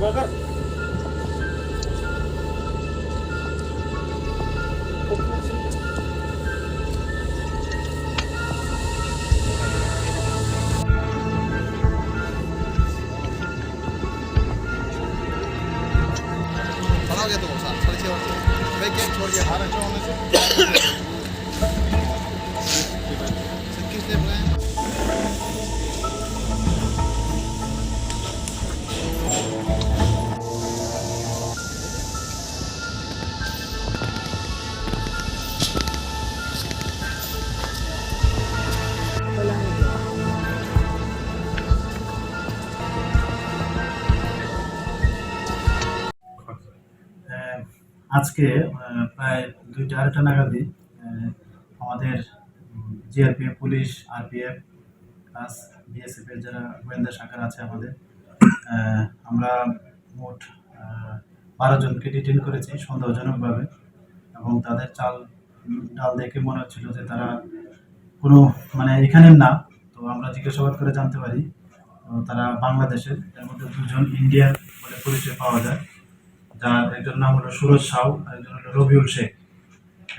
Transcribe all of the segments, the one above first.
Bakar. वैज्ञानिक छोड़ दिया अठारह बनाया আজকে প্রায় দুইটা আড়াইটা নাগাদই আমাদের GRPF police, RPF, plus BSF এর যারা গোয়েন্দা শাখার আছে আমাদের আমরা মোট বারো জনকে ডিটেন করেছি সন্দেহজনকভাবে এবং তাদের চাল, ডাল দেখে মনে হচ্ছিল যে তারা কোনো মানে এখানের না। তো আমরা জিজ্ঞাসাবাদ করে জানতে পারি তারা বাংলাদেশের, এর মধ্যে দুজন ইন্ডিয়ার বলে পরিচয় পাওয়া যায়। যার একজন নাম হলো সুরজ সাউ আর একজন হলো রবিউল শেখ।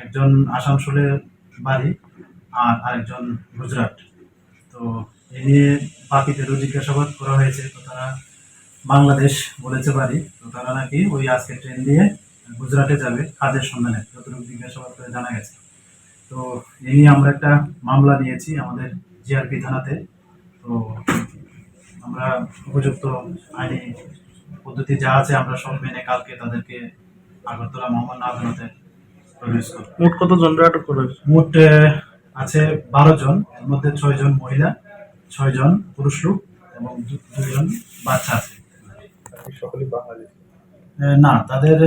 একজন আসানসোলে বাড়ি আর আরেকজন গুজরাট। তো এ নিয়ে বাকিদেরও জিজ্ঞাসাবাদ করা হয়েছে, তো তারা বাংলাদেশ বলেছে বাড়ি। তো তারা নাকি ওই আজকে ট্রেন দিয়ে গুজরাটে যাবে কাজের সন্ধানে। যতটুকু জিজ্ঞাসাবাদ করে জানা গেছে। তো এ নিয়ে আমরা একটা মামলা নিয়েছি আমাদের জিআরপি থানাতে। তো আমরা উপযুক্ত আইনি পদ্ধতি যা আছে আমরা সব মেনে কালকে তাদেরকে আগরতলা মোহাম্মদ আদালতে প্রবেশ করব। মোট কত জনরা আটক করা হয়েছে মোট আছে বারো জন এর মধ্যে ছয় জন মহিলা ছয় জন পুরুষ লোক এবং দুজন বাচ্চা আছে। না তাদের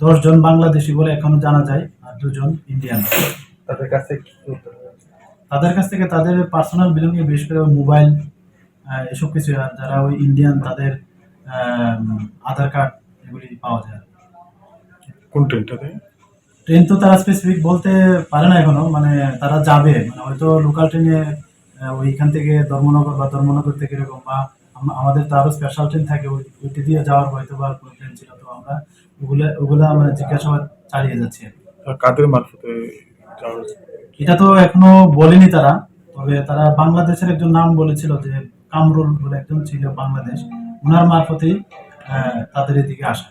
দশ জন বাংলাদেশি বলে এখনও জানা যায় আর দুজন ইন্ডিয়ান। তাদের কাছে কি উত্তর হয়েছে? তাদের কাছ থেকে তাদের পার্সোনাল বিলঙ্গিং বিশেষ করে মোবাইল এসব কিছু আর যারা ওই ইন্ডিয়ান তাদের আধার কার্ড এগুলি পাওয়া যায়। কোন ট্রেনটাতে ট্রেন তো তারা স্পেসিফিক বলতে পারে না এখনও মানে তারা যাবে মানে হয়তো লোকাল ট্রেনে ওইখান থেকে ধর্মনগর বা ধর্মনগর থেকে এরকম বা আমাদের তো আরও স্পেশাল ট্রেন থাকে ওইটি দিয়ে যাওয়ার হয়তো বা কোনো ট্রেন ছিল তো আমরা ওগুলো ওগুলো আমরা জিজ্ঞাসাবাদ চালিয়ে যাচ্ছি। কাদের মারফতে এটা তো এখনও বলেনি তারা তবে তারা বাংলাদেশের একজন নাম বলেছিল যে কামরুল বলে একজন ছিল বাংলাদেশ ওনার মারফতেই তাদের এদিকে আসা।